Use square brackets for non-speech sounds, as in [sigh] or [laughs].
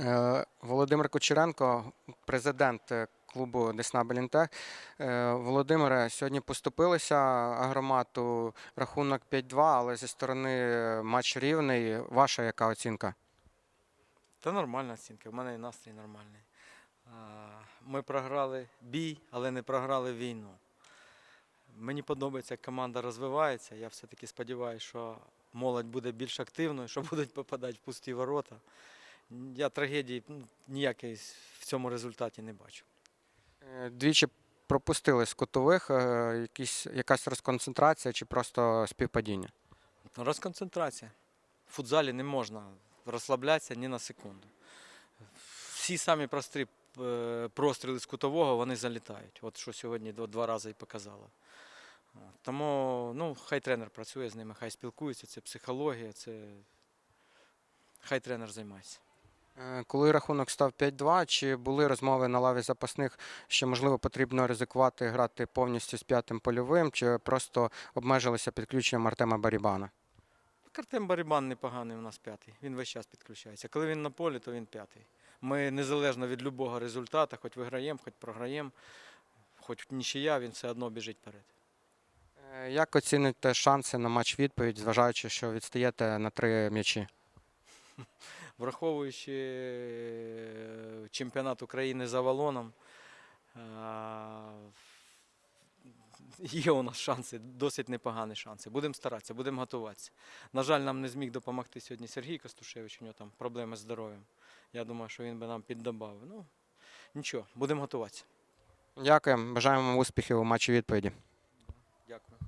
Е, Володимир Кучеренко, президент е, клубу Десна Белінтех. Е, Володимире, сьогодні поступилися агромату рахунок 5-2, але зі сторони матч рівний. Ваша яка оцінка? Та нормальна оцінка, в мене і настрій нормальний. Ми програли бій, але не програли війну. Мені подобається, як команда розвивається. Я все-таки сподіваюся, що молодь буде більш активною, що [laughs] будуть попадати в пусті ворота. Я трагедії ну, ніякої в цьому результаті не бачу. Е, Двічі пропустили з кутових, е, якісь, якась розконцентрація чи просто співпадіння? Ну, Розконцентрація. В футзалі не можна розслаблятися ні на секунду. Всі самі прості е, простріли з кутового вони залітають. От що сьогодні два, два рази і показало. Тому ну, хай тренер працює з ними, хай спілкується, це психологія, це хай тренер займається. Е, Коли рахунок став 5-2, чи були розмови на лаві запасних, що можливо потрібно ризикувати грати повністю з п'ятим польовим, чи просто обмежилися підключенням Артема Барібана? Артем Барібан непоганий у нас п'ятий. Він весь час підключається. Коли він на полі, то він п'ятий. Ми незалежно від будь-якого результату, хоч виграємо, хоч програємо, хоч нічия, він все одно біжить вперед. Е, Як оціните шанси на матч відповідь, зважаючи, що відстаєте на три м'ячі? Враховуючи е, чемпіонат України за валоном, є у нас шанси, досить непогані шанси. Будемо старатися, будемо готуватися. На жаль, нам не зміг допомогти сьогодні Сергій Костушевич, у нього там проблеми з здоров'ям. Я думаю, що він би нам піддобав. Ну, нічого, будемо готуватися. Дякуємо, бажаємо вам успіхів у матчі відповіді. Дякую.